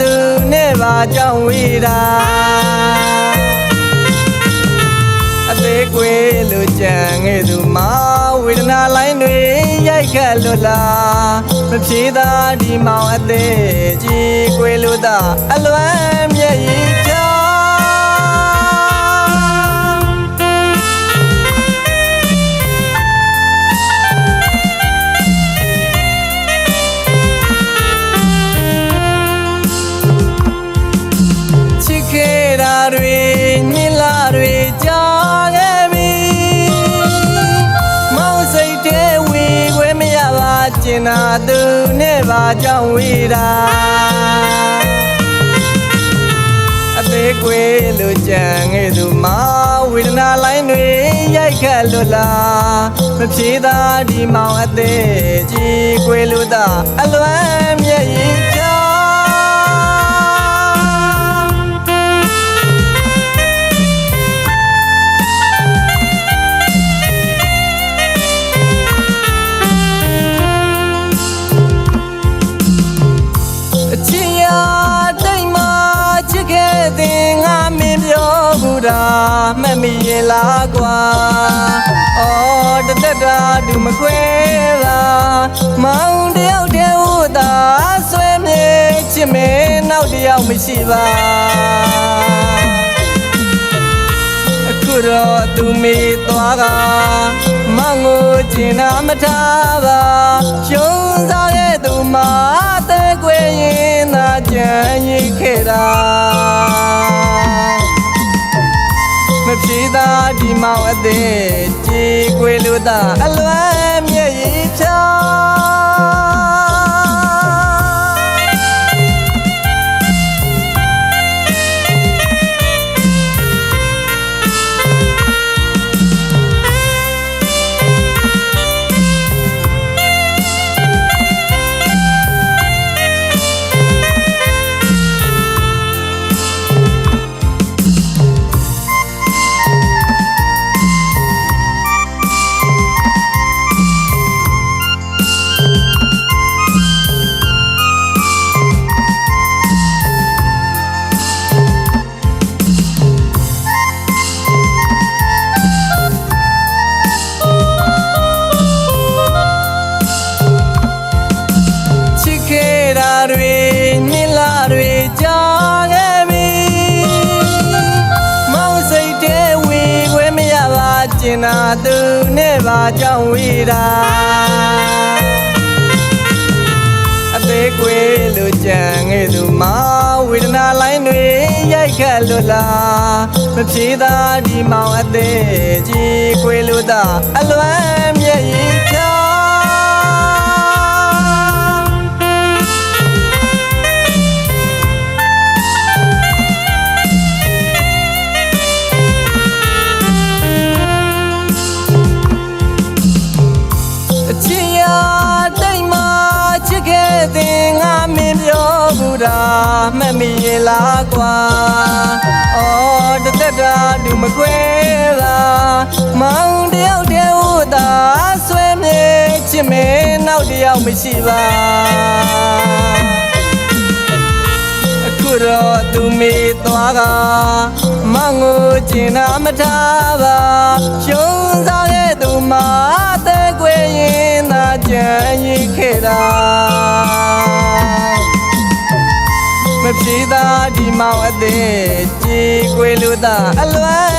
သူနဲ့ပါကြောင်းဝေးတာအသေးကွေလူကြံငယ်သူမဝေဒနာလိုင်းတွေရိုက်ခတ်လွတ်လာမဖြေသာဒီမောင်အသေးကြီးကွေလူသာအလွမ်းမျက်ရည် င်နာသူနဲ့ပါကြောင်းဝေးတာအသေးကွေလူကြံငယ်သူမဝေဒနာလိုင်းတွေရိုက်ခတ်လွတ်လာမဖြေသာဒီမောင်အသေးကြီးကွေလူသာအလွမ်းမျ မှတ်မိရဲ့လားကွာအော်တသက်တာဒူမခွဲတာမောင်တယောက်တည်းဟိုသာဆွဲမြေချစ်မဲနောက်တယောက်မရှိပါအခုတော့သူမေသွားကမငိုကျင်နာမထားပါရှုံးစားရဲ့သူမတဲ့ကွယ်ရင်သာကြံ မောင်အသေးကြည်ကွယ်လို့သာအလွမ်း ကျင်နာသူနဲ့ပါကြောင်းဝေးတာအသေးကွေလူကြံငယ်သူမဝေဒနာလိုင်းတွေရိုက်ခတ်လွတ်လာမဖြေသာဒီမောင်အသေးကြီးကွေလူသာအလွမ်းမျက်ရည်ချောင်း တာမှတ်မိရဲ့လားကွာအော်တသက်တာဒူမခွဲတာမောင်တယောက်တည်းဟိုသာဆွဲမြေချစ်မဲနောက်တယောက်မရှိပါအခုတော့သူမေသွားကမငိုကျင်နာမထားပါရှုံးစားရဲ့သူမတဲ့ကွယ်ရင်သာကြံရိတ်ခဲ့တာ မဖြေသာဒီမောင်အသေးကြည်ကွယ်လို့သာအလွမ်း